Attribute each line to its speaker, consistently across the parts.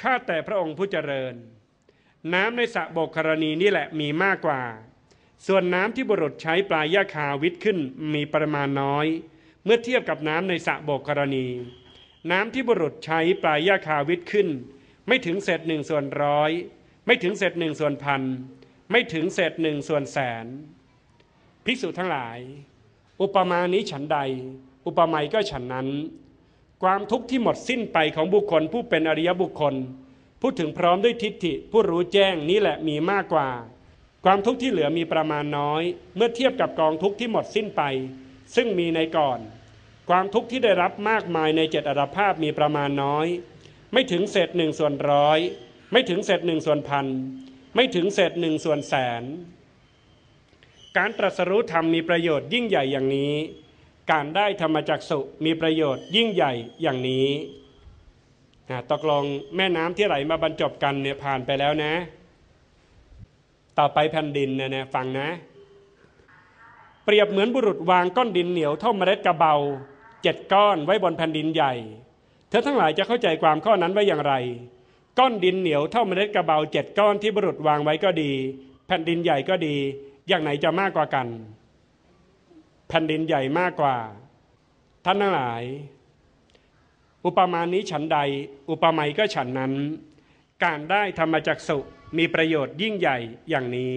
Speaker 1: ข้าแต่พระองค์ผู้เจริญ น้ำในสระโบกกรณีนี่แหละมีมากกว่า ส่วนน้ำที่บุรุษใช้ปลายยาคาวิทขึ้นมีปริมาณน้อย เมื่อเทียบกับน้ำในสระโบกกรณี น้ำที่บุรุษใช้ปลายยาคาวิทขึ้น ไม่ถึงเศษหนึ่งส่วนร้อยไม่ถึงเศษหนึ่งส่วนพันไม่ถึงเศษหนึ่งส่วนแสน ภิกษุทั้งหลาย อุปมานี้ฉันใด อุปไมยก็ฉันนั้น ความทุกข์ที่หมดสิ้นไปของบุคคลผู้เป็นอริยบุคคล พูดถึงพร้อมด้วยทิฏฐิผู้รู้แจ้งนี่แหละมีมากกว่า ความทุกข์ที่เหลือมีประมาณน้อย เมื่อเทียบกับกองทุกข์ที่หมดสิ้นไป ซึ่งมีในก่อน ความทุกข์ที่ได้รับมากมายในเจ็ดอัตภาพมีประมาณน้อย ไม่ถึงเศษหนึ่งส่วนร้อย ไม่ถึงเศษหนึ่งส่วนพันไม่ถึงเศษหนึ่งส่วนแสน การตรัสรู้ธรรมมีประโยชน์ยิ่งใหญ่อย่างนี้ การได้ธรรมจักสุมีประโยชน์ยิ่งใหญ่อย่างนี้ตกลงแม่น้ำที่ไหลมาบรรจบกันเนี่ยผ่านไปแล้วนะ ต่อไปแผ่นดินนะนะฟังนะ เปรียบเหมือนบุรุษวางก้อนดินเหนียวเท่าเมล็ดกระเบาเจ็ดก้อนไว้บนแผ่นดินใหญ่ เธอทั้งหลายจะเข้าใจความข้อนั้นว่าอย่างไร ก้อนดินเหนียวเท่าเมล็ดกระเบาเจ็ดก้อนที่บุรุษวางไว้ก็ดี แผ่นดินใหญ่ก็ดี อย่างไหนจะมากกว่ากัน แผ่นดินใหญ่มากกว่า ท่านทั้งหลาย อุปมาณนี้ฉันใด อุปไมยก็ฉันนั้น การได้ธรรมจักสุมีประโยชน์ยิ่งใหญ่อย่างนี้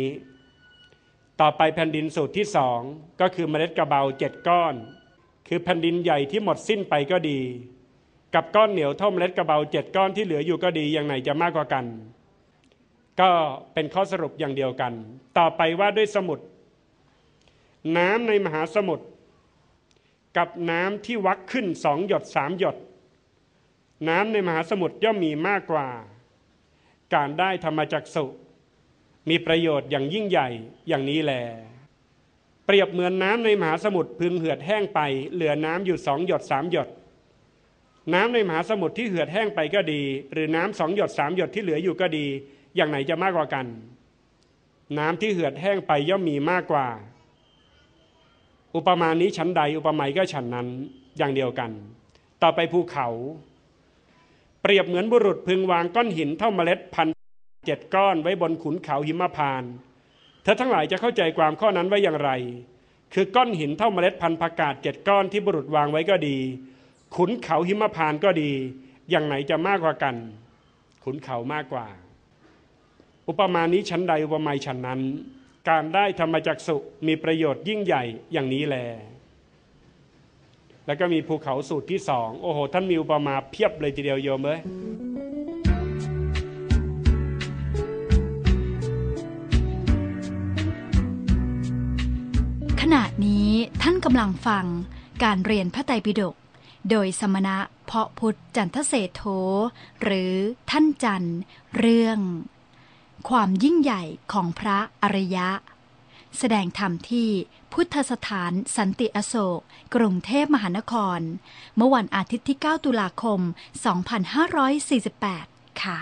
Speaker 1: ต่อไปแผ่นดินสูตรที่สองก็คือเมล็ดกระเบาเจ็ดก้อน คือแผ่นดินใหญ่ที่หมดสิ้นไปก็ดี กับก้อนเหนียวเท่าเมล็ดกระเบาเจ็ดก้อนที่เหลืออยู่ก็ดีอย่างไหนจะมากกว่ากัน ก็เป็นข้อสรุปอย่างเดียวกัน ต่อไปว่าด้วยสมุทร น้ำในมหาสมุทรกับน้ำที่วักขึ้นสองหยดสามหยด น้ำในมหาสมุทรย่อมมีมากกว่า การได้ธรรมจักสุมีประโยชน์อย่างยิ่งใหญ่อย่างนี้แล เปรียบเหมือนน้ำในมหาสมุทรพึงเหือดแห้งไป เหลือน้ำอยู่สองหยดสามหยด น้ำในมหาสมุทรที่เหือดแห้งไปก็ดี หรือน้ำสองหยดสามหยดที่เหลืออยู่ก็ดี อย่างไหนจะมากกว่ากัน น้ำที่เหือดแห้งไปย่อมมีมากกว่า อุปมานี้ชั้นใด อุปไมยก็ฉันนั้นอย่างเดียวกัน ต่อไปภูเขา เปรียบเหมือนบุรุษพึงวางก้อนหินเท่าเมล็ดพันเจ็ดก้อนไว้บนขุนเขาหิมพานเธอทั้งหลายจะเข้าใจความข้อนั้นไว้อย่างไร คือก้อนหินเท่าเมล็ดพันธุ์ผักกาดเจ็ดก้อนที่บุรุษวางไว้ก็ดี ขุนเขาหิมพานก็ดี อย่างไหนจะมากกว่ากัน ขุนเขามากกว่า อุปมานี้ชั้นใดอุปไมยชั้นนั้น การได้ธรรมจักสุมีประโยชน์ยิ่งใหญ่อย่างนี้แล แล้วก็มีภูเขาสูตรที่สองโอ้โห ท่านมีอุปมาเพียบเลยทีเดียวโยมเอ้ย
Speaker 2: ขณะนี้ท่านกำลังฟังการเรียนพระไตรปิฎกโดยสมณะเพาะพุทธจันทเศโธหรือท่านจันทร์เรื่อง ความยิ่งใหญ่ของพระอริยะ แสดงธรรมที่พุทธสถานสันติอโศก กรุงเทพมหานคร เมื่อวันอาทิตย์ที่ 9 ตุลาคม 2548 ค่ะ